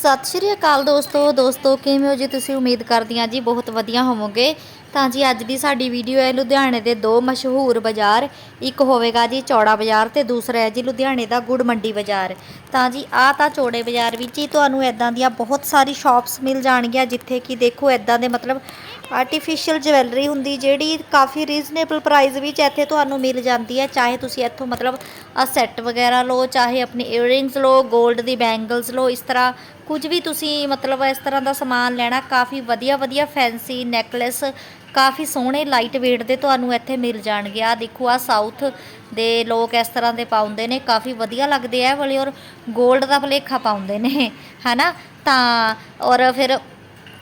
ਸਤਿ ਸ਼੍ਰੀ ਅਕਾਲ ਦੋਸਤੋ ਦੋਸਤੋ, ਕਿਵੇਂ ਹੋ ਜੀ ਤੁਸੀਂ? ਉਮੀਦ ਕਰਦੀ ਹਾਂ ਜੀ ਬਹੁਤ ਵਧੀਆ ਹੋਵੋਗੇ। ਤਾਂ ਜੀ ਅੱਜ ਦੀ ਸਾਡੀ ਵੀਡੀਓ ਹੈ ਲੁਧਿਆਣੇ ਦੇ ਦੋ ਮਸ਼ਹੂਰ ਬਾਜ਼ਾਰ ਇੱਕ ਹੋਵੇਗਾ ਜੀ ਚੌੜਾ ਬਾਜ਼ਾਰ ਤੇ ਦੂਸਰਾ ਹੈ ਜੀ ਲੁਧਿਆਣੇ ਦਾ ਗੁੜ ਮੰਡੀ ਬਾਜ਼ਾਰ। ਤਾਂ ਜੀ ਆ ਤਾਂ ਚੌੜੇ ਬਾਜ਼ਾਰ ਵਿੱਚ ਹੀ ਤੁਹਾਨੂੰ ਐਦਾਂ ਦੀਆਂ ਬਹੁਤ ਸਾਰੀ ਸ਼ਾਪਸ ਮਿਲ ਜਾਣਗੀਆਂ ਜਿੱਥੇ ਕਿ ਦੇਖੋ ਐਦਾਂ ਦੇ ਮਤਲਬ ਆਰਟੀਫੀਸ਼ੀਅਲ ਜਵੈਲਰੀ ਹੁੰਦੀ ਜਿਹੜੀ ਕਾਫੀ ਰੀਜ਼ਨੇਬਲ ਪ੍ਰਾਈਸ ਵਿੱਚ ਇੱਥੇ ਤੁਹਾਨੂੰ ਮਿਲ ਜਾਂਦੀ ਹੈ। ਚਾਹੇ ਤੁਸੀਂ ਇੱਥੋਂ ਮਤਲਬ ਆ ਸੈੱਟ ਵਗੈਰਾ ਲਓ, ਚਾਹੇ ਆਪਣੇ ਇਅਰਿੰਗਸ ਲਓ 골ਡ ਦੀ ਬੈਂਗਲਸ ਲਓ, ਇਸ ਤਰ੍ਹਾਂ ਕੁਝ ਵੀ ਤੁਸੀਂ ਮਤਲਬ ਇਸ ਤਰ੍ਹਾਂ ਦਾ ਸਮਾਨ ਲੈਣਾ ਕਾਫੀ ਵਧੀਆ ਵਧੀਆ ਫੈਂਸੀ ਨੈਕਲੇਸ ਕਾਫੀ ਸੋਹਣੇ ਲਾਈਟ weight ਦੇ ਤੁਹਾਨੂੰ ਇੱਥੇ ਮਿਲ ਜਾਣਗੇ। ਆ ਦੇਖੋ ਆ ਸਾਊਥ ਦੇ ਲੋਕ ਇਸ ਤਰ੍ਹਾਂ ਦੇ ਪਾਉਂਦੇ ਨੇ, ਕਾਫੀ ਵਧੀਆ ਲੱਗਦੇ ਆ ਵਾਲੇ ਔਰ 골ਡ ਦਾ ਭਲੇਖਾ ਪਾਉਂਦੇ ਨੇ, ਹਨਾ? ਤਾਂ ਔਰ ਫਿਰ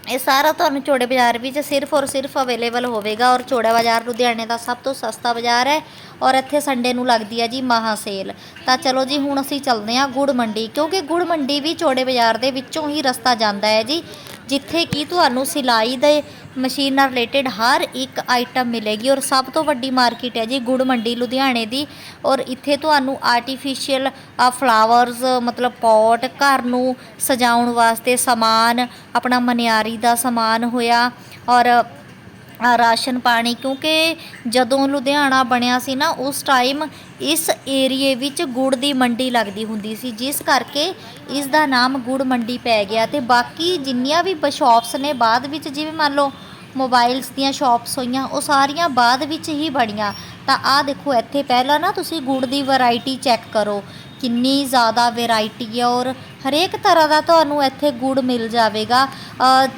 ਇਹ ਸਾਰਾ ਤੁਹਾਨੂੰ ਚੋੜੇ ਬਾਜ਼ਾਰ ਵਿੱਚ ਸਿਰਫ ਔਰ ਸਿਰਫ ਅਵੇਲੇਬਲ ਹੋਵੇਗਾ ਔਰ ਚੋੜਾ ਬਾਜ਼ਾਰ ਲੁਧਿਆਣੇ ਦਾ ਸਭ ਤੋਂ ਸਸਤਾ ਬਾਜ਼ਾਰ ਹੈ ਔਰ ਇੱਥੇ ਸੰਡੇ ਨੂੰ ਲੱਗਦੀ ਹੈ ਜੀ ਮਹਾ ਸੇਲ ਤਾਂ ਚਲੋ ਜੀ, ਹੁਣ ਅਸੀਂ ਚੱਲਦੇ ਹਾਂ ਗੁੜ ਮੰਡੀ, ਕਿਉਂਕਿ ਗੁੜ ਮੰਡੀ ਵੀ ਚੋੜੇ ਬਾਜ਼ਾਰ ਦੇ ਵਿੱਚੋਂ ਹੀ ਰਸਤਾ ਜਾਂਦਾ ਹੈ ਜੀ। ਜਿੱਥੇ ਕਿ ਤੁਹਾਨੂੰ ਸਿਲਾਈ ਦੇ ਮਸ਼ੀਨ ਨਾਲ ਰਿਲੇਟਡ ਹਰ ਇੱਕ ਆਈਟਮ ਮਿਲੇਗੀ ਔਰ ਸਭ ਤੋਂ ਵੱਡੀ ਮਾਰਕੀਟ ਹੈ ਜੀ ਗੁੜ ਮੰਡੀ ਲੁਧਿਆਣੇ ਦੀ ਔਰ ਇੱਥੇ ਤੁਹਾਨੂੰ ਆਰਟੀਫੀਸ਼ੀਅਲ ਫਲਾਵਰਸ ਮਤਲਬ ਪੌਟ ਘਰ ਨੂੰ ਸਜਾਉਣ ਵਾਸਤੇ ਸਮਾਨ, ਆਪਣਾ ਮਨਿਆਰੀ ਦਾ ਸਮਾਨ ਹੋਇਆ ਔਰ ਰਾਸ਼ਨ ਪਾਣੀ, ਕਿਉਂਕਿ ਜਦੋਂ ਲੁਧਿਆਣਾ ਬਣਿਆ ਸੀ ਨਾ, ਉਸ ਟਾਈਮ ਇਸ ਏਰੀਏ ਵਿੱਚ ਗੁੜ ਦੀ ਮੰਡੀ ਲੱਗਦੀ ਹੁੰਦੀ ਸੀ, ਜਿਸ ਕਰਕੇ ਇਸ ਦਾ ਨਾਮ ਗੁੜ ਮੰਡੀ ਪੈ ਗਿਆ ਤੇ ਬਾਕੀ ਜਿੰਨੀਆਂ ਵੀ ਸ਼ਾਪਸ ਨੇ ਬਾਅਦ ਵਿੱਚ, ਜਿਵੇਂ ਮੰਨ ਲਓ ਮੋਬਾਈਲਸ ਦੀਆਂ ਸ਼ਾਪਸ ਹੋਈਆਂ, ਉਹ ਸਾਰੀਆਂ ਬਾਅਦ ਵਿੱਚ ਹੀ ਬਣੀਆਂ। ਤਾਂ ਆਹ ਦੇਖੋ, ਇੱਥੇ ਪਹਿਲਾਂ ਨਾ ਤੁਸੀਂ ਗੁੜ ਦੀ ਵੈਰਾਈਟੀ ਚੈੱਕ ਕਰੋ, ਕਿੰਨੀ ਜ਼ਿਆਦਾ ਵੈਰਾਈਟੀ ਹੈ ਔਰ ਹਰੇਕ ਤਰ੍ਹਾਂ ਦਾ ਤੁਹਾਨੂੰ ਇੱਥੇ ਗੁੜ ਮਿਲ ਜਾਵੇਗਾ।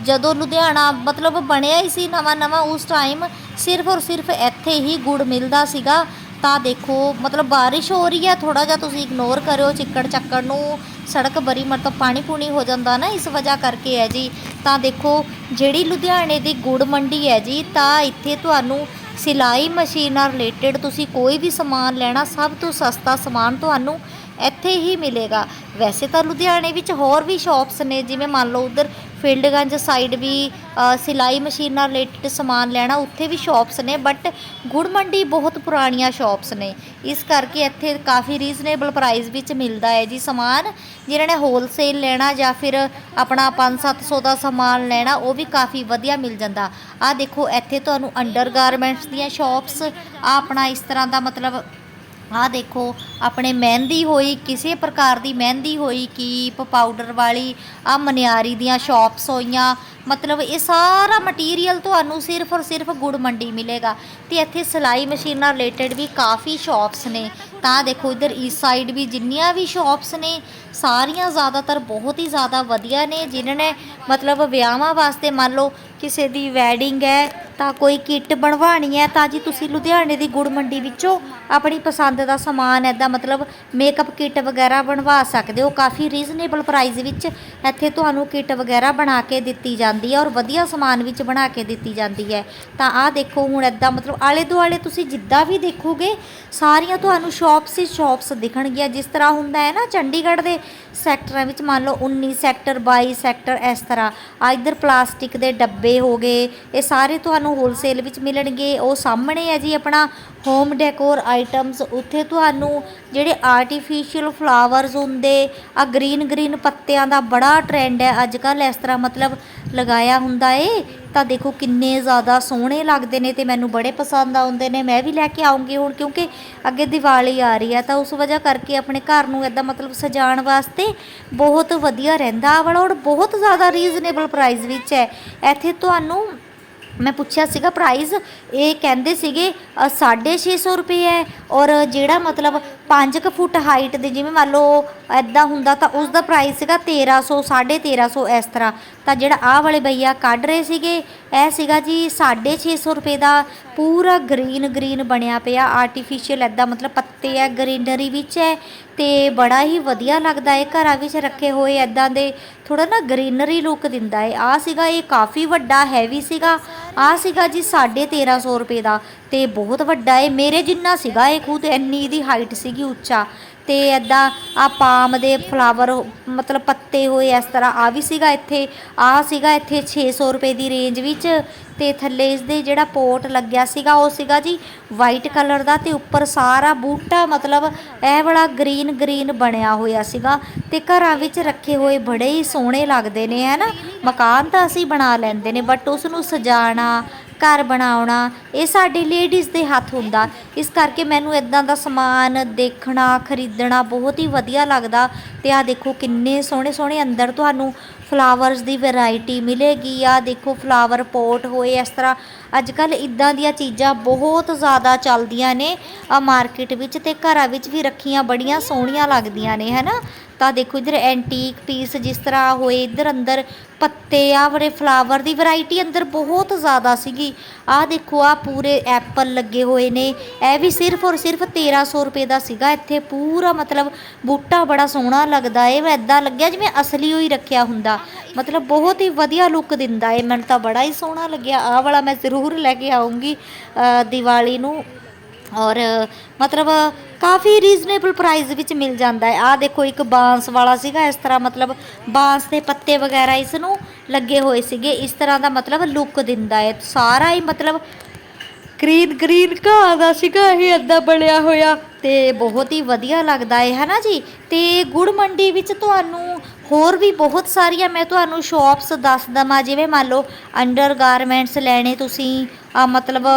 ਜਦੋਂ ਲੁਧਿਆਣਾ ਮਤਲਬ ਬਣਿਆ ਹੀ ਸੀ ਨਵਾਂ ਨਵਾਂ ਉਸ ਟਾਈਮ ਸਿਰਫ ਔਰ ਸਿਰਫ ਇੱਥੇ ਹੀ ਗੁੜ ਮਿਲਦਾ ਸੀਗਾ। ਤਾਂ ਦੇਖੋ, ਮਤਲਬ ਬਾਰਿਸ਼ ਹੋ ਰਹੀ ਹੈ ਥੋੜਾ ਜਿਹਾ ਤੁਸੀਂ ਇਗਨੋਰ ਕਰਿਓ, ਚਿੱਕੜ ਚੱਕੜ ਨੂੰ ਸੜਕ ਬਰੀ ਮਤਲਬ ਪਾਣੀ ਪੂਣੀ ਹੋ ਜਾਂਦਾ ਨਾ, ਇਸ ਵਜ੍ਹਾ ਕਰਕੇ ਹੈ ਜੀ। ਤਾਂ ਦੇਖੋ, ਜਿਹੜੀ ਲੁਧਿਆਣੇ ਦੀ ਗੁੜ ਮੰਡੀ ਹੈ ਜੀ, ਤਾਂ ਇੱਥੇ ਤੁਹਾਨੂੰ ਸਿਲਾਈ ਮਸ਼ੀਨ ਨਾਲ ਰਿਲੇਟਡ ਤੁਸੀਂ ਕੋਈ ਵੀ ਸਮਾਨ ਲੈਣਾ, ਸਭ ਤੋਂ ਸਸਤਾ ਸਮਾਨ ਤੁਹਾਨੂੰ ਇੱਥੇ ਹੀ ਮਿਲੇਗਾ। ਵੈਸੇ ਤਾਂ ਲੁਧਿਆਣੇ ਵਿੱਚ ਹੋਰ ਵੀ ਸ਼ਾਪਸ ਨੇ, ਜਿਵੇਂ ਮੰਨ ਲਓ ਉਧਰ ਫੀਲਡਗੰਜ ਸਾਈਡ ਵੀ ਸਿਲਾਈ ਮਸ਼ੀਨ ਨਾਲ ਰਿਲੇਟਡ ਸਮਾਨ ਲੈਣਾ, ਉੱਥੇ ਵੀ ਸ਼ਾਪਸ ਨੇ ਬਟ ਗੁੜ ਮੰਡੀ ਬਹੁਤ ਪੁਰਾਣੀਆਂ ਸ਼ਾਪਸ ਨੇ। ਇਸ ਕਰਕੇ ਇੱਥੇ ਕਾਫੀ ਰੀਜ਼ਨੇਬਲ ਪ੍ਰਾਈਸ ਵਿੱਚ ਮਿਲਦਾ ਹੈ ਜੀ ਸਮਾਨ। ਜਿਹਨਾਂ ਨੇ ਹੋਲਸੇਲ ਲੈਣਾ ਜਾਂ ਫਿਰ ਆਪਣਾ 5-700 ਦਾ ਸਮਾਨ ਲੈਣਾ, ਉਹ ਵੀ ਕਾਫੀ ਵਧੀਆ ਮਿਲ ਜਾਂਦਾ। ਆ ਦੇਖੋ, ਇੱਥੇ ਤੁਹਾਨੂੰ ਅੰਡਰਗਾਰਮੈਂਟਸ ਦੀਆਂ ਸ਼ਾਪਸ ਆ ਆਪਣਾ ਇਸ ਤਰ੍ਹਾਂ ਦਾ ਮਤਲਬ ਆਹ ਦੇਖੋ, ਆਪਣੇ ਮਹਿੰਦੀ ਹੋਈ, ਕਿਸੇ ਪ੍ਰਕਾਰ ਦੀ ਮਹਿੰਦੀ ਹੋਈ ਕੀਪ ਪਾਊਡਰ ਵਾਲੀ ਆ ਮਨਿਆਰੀ ਦੀਆਂ ਸ਼ਾਪਸ ਹੋਈਆਂ ਮਤਲਬ ਇਹ ਸਾਰਾ ਮਟੀਰੀਅਲ ਤੁਹਾਨੂੰ ਸਿਰਫ ਔਰ ਸਿਰਫ ਗੁੜ ਮੰਡੀ ਮਿਲੇਗਾ ਤੇ ਇੱਥੇ ਸਿਲਾਈ ਮਸ਼ੀਨ ਨਾਲ ਰਿਲੇਟਡ ਵੀ ਕਾਫੀ ਸ਼ਾਪਸ ਨੇ। ਤਾਂ ਦੇਖੋ ਇਧਰ ਇਸ ਸਾਈਡ ਵੀ ਜਿੰਨੀਆਂ ਵੀ ਸ਼ਾਪਸ ਨੇ, ਸਾਰੀਆਂ ਜ਼ਿਆਦਾਤਰ ਬਹੁਤ ਹੀ ਜ਼ਿਆਦਾ ਵਧੀਆ ਨੇ, ਜਿਨ੍ਹਾਂ ਨੇ ਮਤਲਬ ਵਿਆਹਾਂ ਵਾਸਤੇ ਮੰਨ ਲਓ ਕਿਸੇ ਦੀ ਵੈਡਿੰਗ ਹੈ, ਤਾਂ ਕੋਈ ਕਿੱਟ ਬਣਵਾਣੀ ਹੈ, ਤਾਂ ਜੀ ਤੁਸੀਂ ਲੁਧਿਆਣੇ ਦੀ ਗੁੜ ਮੰਡੀ ਵਿੱਚੋਂ ਆਪਣੀ ਪਸੰਦ ਦਾ ਸਮਾਨ ਐਦਾਂ ਮਤਲਬ ਮੇਕਅਪ ਕਿੱਟ ਵਗੈਰਾ ਬਣਵਾ ਸਕਦੇ ਹੋ। ਕਾਫੀ ਰੀਜ਼ਨੇਬਲ ਪ੍ਰਾਈਸ ਵਿੱਚ ਇੱਥੇ ਤੁਹਾਨੂੰ ਕਿੱਟ ਵਗੈਰਾ ਬਣਾ ਕੇ ਦਿੱਤੀ ਜਾਂਦੀ ਹੈ ਔਰ ਵਧੀਆ ਸਮਾਨ ਵਿੱਚ ਬਣਾ ਕੇ ਦਿੱਤੀ ਜਾਂਦੀ ਹੈ। ਤਾਂ ਆਹ ਦੇਖੋ ਹੁਣ ਐਦਾਂ ਮਤਲਬ ਆਲੇ ਦੁਆਲੇ ਤੁਸੀਂ ਜਿੱਦਾਂ ਵੀ ਦੇਖੋਗੇ, ਸਾਰੀਆਂ ਤੁਹਾਨੂੰ ਸ਼ਾਪਸ ਹੀ ਸ਼ਾਪਸ ਦਿਖਣਗੀਆਂ। ਜਿਸ ਤਰ੍ਹਾਂ ਹੁੰਦਾ ਹੈ ਨਾ ਚੰਡੀਗੜ੍ਹ ਦੇ ਸੈਕਟਰਾਂ ਵਿੱਚ, ਮੰਨ ਲਓ 19 ਸੈਕਟਰ 22 ਸੈਕਟਰ, ਇਸ ਤਰ੍ਹਾਂ। ਆ ਇੱਧਰ ਪਲਾਸਟਿਕ ਦੇ ਡੱਬੇ ਹੋ ਗਏ, ਇਹ ਸਾਰੇ ਤੁਹਾਨੂੰ ਹੋਲਸੇਲ ਵਿੱਚ ਮਿਲਣਗੇ। ਉਹ ਸਾਹਮਣੇ ਹੈ ਜੀ ਆਪਣਾ ਹੋਮ ਡੈਕੋਰ ਆਈਟਮਸ ਉੱਥੇ ਤੁਹਾਨੂੰ ਜਿਹੜੇ ਆਰਟੀਫੀਸ਼ੀਅਲ ਫਲਾਵਰਸ ਹੁੰਦੇ ਆ ਗ੍ਰੀਨ ਗ੍ਰੀਨ ਪੱਤਿਆਂ ਦਾ ਬੜਾ ਟ੍ਰੈਂਡ ਹੈ। ਅੱਜ ਕੱਲ੍ਹ ਇਸ ਤਰ੍ਹਾਂ ਮਤਲਬ ਲਗਾਇਆ ਹੁੰਦਾ ਏ ਤਾਂ ਦੇਖੋ ਕਿੰਨੇ ਜ਼ਿਆਦਾ ਸੋਹਣੇ ਲੱਗਦੇ ਨੇ ਤੇ ਮੈਨੂੰ ਬੜੇ ਪਸੰਦ ਆਉਂਦੇ ਨੇ। ਮੈਂ ਵੀ ਲੈ ਕੇ ਆਉਂਗੀ ਹੁਣ ਕਿਉਂਕਿ ਅੱਗੇ ਦੀਵਾਲੀ ਆ ਰਹੀ ਹੈ ਤਾਂ ਉਸ ਵਜ੍ਹਾ ਕਰਕੇ ਆਪਣੇ ਘਰ ਨੂੰ ਇਦਾਂ ਮਤਲਬ ਸਜਾਉਣ ਵਾਸਤੇ ਬਹੁਤ ਵਧੀਆ ਰਹਿੰਦਾ ਆਹ ਵਾਲਾ ਔਰ ਬਹੁਤ ਜ਼ਿਆਦਾ ਰੀਜ਼ਨੇਬਲ ਪ੍ਰਾਈਸ ਵਿੱਚ ਹੈ। ਇੱਥੇ ਤੁਹਾਨੂੰ ਮੈਂ ਪੁੱਛਿਆ ਸੀਗਾ ਪ੍ਰਾਈਸ ਇਹ ਕਹਿੰਦੇ ਸੀਗੇ ਅ, 650 ਰੁਪਏ ਹੈ ਔਰ ਜਿਹੜਾ ਮਤਲਬ 5 ਕੁ ਫੁੱਟ ਹਾਈਟ ਦੇ ਜਿਵੇਂ ਮੰਨ ਲਓ ਐਦਾਂ ਹੁੰਦਾ ਤਾਂ ਉਸ ਦਾ ਪ੍ਰਾਈਸ ਸੀਗਾ 1300 1350 ਇਸ ਤਰ੍ਹਾਂ। ਤਾਂ ਜਿਹੜਾ ਆਹ ਵਾਲੇ ਭਈਆ ਕੱਢ ਰਹੇ ਸੀਗੇ, ਇਹ ਸੀਗਾ ਜੀ 650 ਰੁਪਏ ਦਾ ਪੂਰਾ ਗ੍ਰੀਨ ਗ੍ਰੀਨ ਬਣਿਆ ਪਿਆ। ਆਰਟੀਫੀਸ਼ੀਅਲ ਐਦਾਂ ਮਤਲਬ ਪੱਤੇ ਹੈ ਗ੍ਰੀਨਰੀ ਵਿੱਚ ਹੈ ਤੇ ਬੜਾ ਹੀ ਵਧੀਆ ਲੱਗਦਾ ਹੈ। ਘਰਾਂ ਵਿੱਚ ਰੱਖੇ ਹੋਏ ਐਦਾਂ ਦੇ ਥੋੜਾ ਨਾ ਗ੍ਰੀਨਰੀ ਲੁੱਕ ਦਿੰਦਾ ਹੈ। ਆ ਸੀਗਾ, ਇਹ ਕਾਫੀ ਵੱਡਾ ਹੈਵੀ ਸੀਗਾ। ਆ ਸੀਗਾ ਜੀ 1350 ਰੁਪਏ ਦਾ ਤੇ ਬਹੁਤ ਵੱਡਾ ਹੈ। ਮੇਰੇ ਜਿੰਨਾ ਸੀਗਾ ਇਹ ਖੁਦ ਇੰਨੀ ਦੀ ਹਾਈਟ ਸੀਗੀ ਉੱਚਾ। ਤੇ ਐਦਾਂ ਆ ਪਾਮ ਦੇ ਫਲਾਵਰ ਮਤਲਬ ਪੱਤੇ ਹੋਏ ਇਸ ਤਰ੍ਹਾਂ ਆ ਵੀ ਸੀਗਾ ਇੱਥੇ ਆ ਸੀਗਾ ਇੱਥੇ 600 ਰੁਪਏ ਦੀ ਰੇਂਜ ਵਿੱਚ ਤੇ ਥੱਲੇ ਇਸ ਦੇ ਜਿਹੜਾ ਪੋਟ ਲੱਗਿਆ ਸੀਗਾ, ਉਹ ਸੀਗਾ ਜੀ ਵਾਈਟ ਕਲਰ ਦਾ ਤੇ ਉੱਪਰ ਸਾਰਾ ਬੂਟਾ, ਮਤਲਬ ਇਹ ਵਾਲਾ ਗ੍ਰੀਨ ਗ੍ਰੀਨ ਬਣਿਆ ਹੋਇਆ ਸੀਗਾ ਤੇ ਘਰਾਂ ਵਿੱਚ ਰੱਖੇ ਹੋਏ ਬੜੇ ਹੀ ਸੋਹਣੇ ਲੱਗਦੇ ਨੇ ਹੈਨਾ ਮਕਾਨ ਤਾਂ ਅਸੀਂ ਬਣਾ ਲੈਂਦੇ ਨੇ ਬਟ ਉਸ ਨੂੰ ਸਜਾਣਾ, ਘਰ ਬਣਾਉਣਾ, ਇਹ ਸਾਡੇ ਲੇਡੀਜ਼ ਦੇ ਹੱਥ ਹੁੰਦਾ। ਇਸ ਕਰਕੇ ਮੈਨੂੰ ਇਦਾਂ ਦਾ ਸਮਾਨ ਦੇਖਣਾ, ਖਰੀਦਣਾ ਬਹੁਤ ਹੀ ਵਧੀਆ ਲੱਗਦਾ ਤੇ ਆ ਦੇਖੋ ਕਿੰਨੇ ਸੋਹਣੇ ਸੋਹਣੇ ਅੰਦਰ ਤੁਹਾਨੂੰ ਫਲਾਵਰਸ ਦੀ ਵੈਰਾਈਟੀ ਮਿਲੇਗੀ ਆ ਦੇਖੋ ਫਲਾਵਰ ਪੋਟ ਹੋਏ, ਇਸ ਤਰ੍ਹਾਂ ਅੱਜ ਕੱਲ ਇਦਾਂ ਦੀਆਂ ਚੀਜ਼ਾਂ ਬਹੁਤ ਜ਼ਿਆਦਾ ਚੱਲਦੀਆਂ ਨੇ ਆ ਮਾਰਕੀਟ ਵਿੱਚ ਤੇ ਘਰਾਂ ਵਿੱਚ ਵੀ ਰੱਖੀਆਂ ਬੜੀਆਂ ਸੋਹਣੀਆਂ ਲੱਗਦੀਆਂ ਨੇ, ਹੈਨਾ? ਤਾਂ ਦੇਖੋ ਇਧਰ ਐਂਟੀਕ ਪੀਸ ਜਿਸ ਤਰ੍ਹਾਂ ਹੋਏ, ਇਧਰ ਅੰਦਰ ਪੱਤੇ ਆ ਬੜੇ ਫਲਾਵਰ ਦੀ ਵੈਰਾਈਟੀ ਅੰਦਰ ਬਹੁਤ ਜ਼ਿਆਦਾ ਸੀਗੀ। ਆ ਦੇਖੋ ਆ ਪੂਰੇ ਐਪਲ ਲੱਗੇ ਹੋਏ ਨੇ ਇਹ ਵੀ ਸਿਰਫ ਔਰ ਸਿਰਫ 1300 ਰੁਪਏ ਦਾ ਸੀਗਾ। ਇੱਥੇ ਪੂਰਾ ਮਤਲਬ ਬੂਟਾ ਬੜਾ ਸੋਹਣਾ ਲੱਗਦਾ ਏ। ਮੈਂ ਐਦਾਂ ਲੱਗਿਆ ਜਿਵੇਂ ਅਸਲੀ ਹੋਈ ਰੱਖਿਆ ਹੁੰਦਾ। ਮਤਲਬ ਬਹੁਤ ਹੀ ਵਧੀਆ ਲੁੱਕ ਦਿੰਦਾ ਏ। ਮੈਨੂੰ ਤਾਂ ਬੜਾ ਹੀ ਸੋਹਣਾ ਲੱਗਿਆ। ਆਹ ਵਾਲਾ ਮੈਂ ਜ਼ਰੂਰ ਲੈ ਕੇ ਆਉਂਗੀ ਅ, ਦੀਵਾਲੀ ਨੂੰ। ਔਰ ਮਤਲਬ ਕਾਫੀ ਰੀਜ਼ਨੇਬਲ ਪ੍ਰਾਈਸ ਵਿੱਚ ਮਿਲ ਜਾਂਦਾ ਹੈ ਆ ਦੇਖੋ ਇੱਕ ਬਾਂਸ ਵਾਲਾ ਸੀਗਾ। ਇਸ ਤਰ੍ਹਾਂ ਮਤਲਬ ਬਾਂਸ ਦੇ ਪੱਤੇ ਵਗੈਰਾ ਇਸ ਨੂੰ ਲੱਗੇ ਹੋਏ ਸੀਗੇ। ਇਸ ਤਰ੍ਹਾਂ ਦਾ ਮਤਲਬ ਲੁੱਕ ਦਿੰਦਾ ਹੈ ਸਾਰਾ ਹੀ ਮਤਲਬ ਗ੍ਰੀਨ ਗ੍ਰੀਨ ਘਾਹ ਦਾ ਸੀਗਾ, ਇਹ ਅੱਦਾ ਬਣਿਆ ਹੋਇਆ। ਤੇ ਬਹੁਤ ਹੀ ਵਧੀਆ ਲੱਗਦਾ ਹੈ ਹਨਾ ਜੀ? ਤੇ ਗੁੜ ਮੰਡੀ ਵਿੱਚ ਤੁਹਾਨੂੰ ਹੋਰ ਵੀ ਬਹੁਤ ਸਾਰੀਆਂ, ਮੈਂ ਤੁਹਾਨੂੰ ਸ਼ਾਪਸ ਦੱਸ ਦਵਾਂ, ਜਿਵੇਂ ਮੰਨ ਲਓ, ਅੰਡਰ ਗਾਰਮੈਂਟਸ ਲੈਣੇ ਤੁਸੀਂ ਮਤਲਬ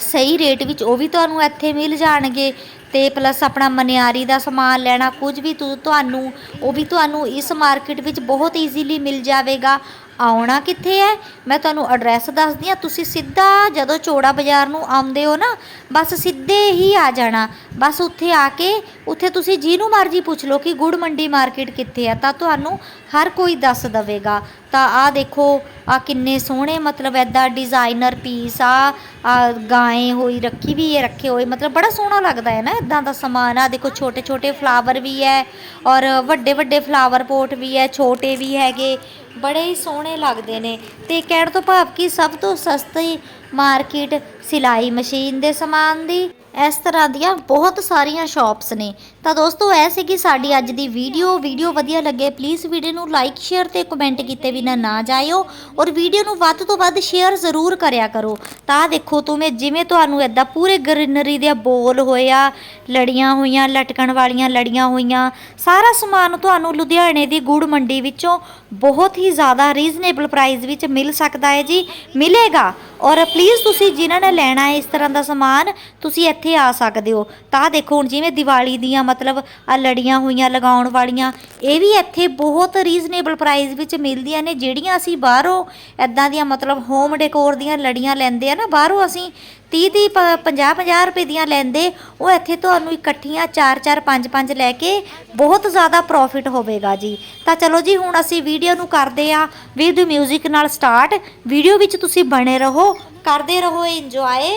ਸਹੀ ਰੇਟ ਵਿੱਚ ਉਹ ਵੀ ਤੁਹਾਨੂੰ ਇੱਥੇ ਮਿਲ ਜਾਣਗੇ। ਤੇ ਪਲੱਸ ਆਪਣਾ ਮਨਿਆਰੀ ਦਾ ਸਮਾਨ ਲੈਣਾ, ਕੁਝ ਵੀ ਤੁਹਾਨੂੰ, ਉਹ ਵੀ ਤੁਹਾਨੂੰ ਇਸ ਮਾਰਕੀਟ ਵਿੱਚ ਬਹੁਤ ਈਜ਼ੀਲੀ ਮਿਲ ਜਾਵੇਗਾ। ਆਉਣਾ ਕਿੱਥੇ ਹੈ? ਮੈਂ ਤੁਹਾਨੂੰ ਐਡਰੈਸ ਦੱਸਦੀ ਹਾਂ। ਤੁਸੀਂ ਸਿੱਧਾ ਜਦੋਂ ਚੋੜਾ ਬਾਜ਼ਾਰ ਨੂੰ ਆਉਂਦੇ ਹੋ ਨਾ, ਬਸ ਸਿੱਧੇ ਹੀ ਆ ਜਾਣਾ। ਬਸ ਉੱਥੇ ਆ ਕੇ, ਉੱਥੇ ਤੁਸੀਂ ਜਿਹਨੂੰ ਮਰਜ਼ੀ ਪੁੱਛ ਲਓ ਕਿ ਗੁੜ ਮੰਡੀ ਮਾਰਕੀਟ ਕਿੱਥੇ ਆ ਤਾਂ ਤੁਹਾਨੂੰ ਹਰ ਕੋਈ ਦੱਸ ਦਵੇਗਾ। ਤਾਂ ਆ ਦੇਖੋ ਆ ਕਿੰਨੇ ਸੋਹਣੇ, ਮਤਲਬ ਐਦਾਂ ਡਿਜ਼ਾਈਨਰ ਪੀਸ ਆ ਆ ਗਾਏ ਹੋਈ ਰੱਖੀ ਵੀ ਹੈ, ਰੱਖੇ ਹੋਏ, ਮਤਲਬ ਬੜਾ ਸੋਹਣਾ ਲੱਗਦਾ ਹੈ ਨਾ ਇਦਾਂ ਦਾ ਸਮਾਨ। ਆ ਦੇਖੋ ਛੋਟੇ ਛੋਟੇ ਫਲਾਵਰ ਵੀ ਹੈ ਔਰ ਵੱਡੇ ਵੱਡੇ ਫਲਾਵਰ ਪੋਟ ਵੀ ਹੈ, ਛੋਟੇ ਵੀ ਹੈਗੇ। ਬੜੇ ਹੀ ਸੋਹਣੇ ਲੱਗਦੇ ਨੇ। ਤੇ ਕਹਿਣ ਤੋਂ ਭਾਵ ਕਿ ਸਭ ਤੋਂ ਸਸਤੀ ਮਾਰਕੀਟ ਸਿਲਾਈ ਮਸ਼ੀਨ ਦੇ ਸਮਾਨ ਦੀ ਇਸ ਤਰ੍ਹਾਂ ਦੀਆਂ ਬਹੁਤ ਸਾਰੀਆਂ ਸ਼ਾਪਸ ਨੇ। ਤਾਂ ਦੋਸਤੋ, ਇਹ ਸੀਗੀ ਸਾਡੀ ਅੱਜ ਦੀ ਵੀਡੀਓ ਵੀਡੀਓ ਵਧੀਆ ਲੱਗੇ ਪਲੀਜ਼ ਵੀਡੀਓ ਨੂੰ ਲਾਈਕ ਸ਼ੇਅਰ ਤੇ ਕਮੈਂਟ ਕੀਤੇ ਬਿਨਾ ਨਾ ਜਾਇਓ। ਔਰ ਵੀਡੀਓ ਨੂੰ ਵੱਧ ਤੋਂ ਵੱਧ ਸ਼ੇਅਰ ਜ਼ਰੂਰ ਕਰਿਆ ਕਰੋ। ਤਾਂ ਦੇਖੋ, ਤੁਮੇ ਜਿਵੇਂ ਤੁਹਾਨੂੰ ਐਦਾਂ ਪੂਰੇ ਗ੍ਰੀਨਰੀ ਦੇ ਬੋਲ ਹੋਇਆ, ਲੜੀਆਂ ਹੋਈਆਂ, ਲਟਕਣ ਵਾਲੀਆਂ ਲੜੀਆਂ ਹੋਈਆਂ, ਸਾਰਾ ਸਮਾਨ ਤੁਹਾਨੂੰ ਲੁਧਿਆਣੇ ਦੀ ਗੁੜ ਮੰਡੀ ਵਿੱਚੋਂ ਬਹੁਤ ਹੀ ਜ਼ਿਆਦਾ ਰੀਜ਼ਨੇਬਲ ਪ੍ਰਾਈਸ ਵਿੱਚ ਮਿਲ ਸਕਦਾ ਹੈ ਜੀ, ਮਿਲੇਗਾ। ਔਰ ਪਲੀਜ਼ ਤੁਸੀਂ ਜਿਨ੍ਹਾਂ ਨੇ ਲੈਣਾ ਹੈ ਇਸ ਤਰ੍ਹਾਂ ਦਾ ਸਮਾਨ, ਤੁਸੀਂ ਇੱਥੇ ਆ ਸਕਦੇ ਹੋ। ਤਾਂ ਦੇਖੋ, ਹੁਣ ਜਿਵੇਂ ਦੀਵਾਲੀ ਦੀਆਂ ਮਤਲਬ ਆ ਲੜੀਆਂ ਹੋਈਆਂ, ਲਗਾਉਣ ਵਾਲੀਆਂ, ਇਹ ਵੀ ਇੱਥੇ ਬਹੁਤ ਰੀਜ਼ਨੇਬਲ ਪ੍ਰਾਈਸ ਵਿੱਚ ਮਿਲਦੀਆਂ ਨੇ, ਜਿਹੜੀਆਂ ਅਸੀਂ ਬਾਹਰੋਂ ਐਦਾਂ ਦੀਆਂ ਮਤਲਬ ਹੋਮ ਡੈਕੋਰ ਦੀਆਂ ਲੜੀਆਂ ਲੈਂਦੇ ਆ ਨਾ, ਬਾਹਰੋਂ ਅਸੀਂ 30 30 50 50 ਰੁਪਏ ਦੀਆਂ ਲੈਂਦੇ, ਉਹ ਇੱਥੇ ਤੁਹਾਨੂੰ ਇਕੱਠੀਆਂ 4 4 5 5 ਲੈ ਕੇ ਬਹੁਤ ਜ਼ਿਆਦਾ ਪ੍ਰੋਫਿਟ ਹੋਵੇਗਾ ਜੀ। ਤਾਂ ਚਲੋ ਜੀ, ਹੁਣ ਅਸੀਂ ਵੀਡੀਓ ਨੂੰ ਕਰਦੇ ਆ ਵਿਦ ਮਿਊਜ਼ਿਕ ਨਾਲ ਸਟਾਰਟ ਵੀਡੀਓ ਵਿੱਚ ਤੁਸੀਂ ਬਣੇ ਰਹੋ, ਕਰਦੇ ਰਹੋ ਇੰਜੋਏ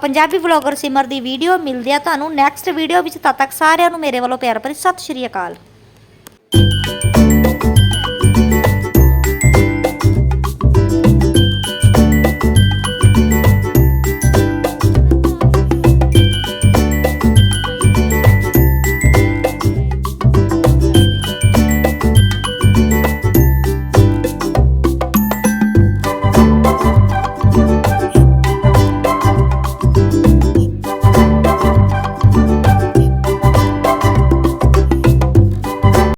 ਪੰਜਾਬੀ ਵਲੌਗਰ ਸਿਮਰ ਦੀ ਵੀਡੀਓ ਮਿਲਦੀ ਆ ਤੁਹਾਨੂੰ ਨੈਕਸਟ ਵੀਡੀਓ ਵਿੱਚ। ਤਦ ਤੱਕ ਸਾਰਿਆਂ ਨੂੰ ਮੇਰੇ ਵੱਲੋਂ ਪਿਆਰ ਭਰੀ ਸਤਿ ਸ਼੍ਰੀ ਅਕਾਲ।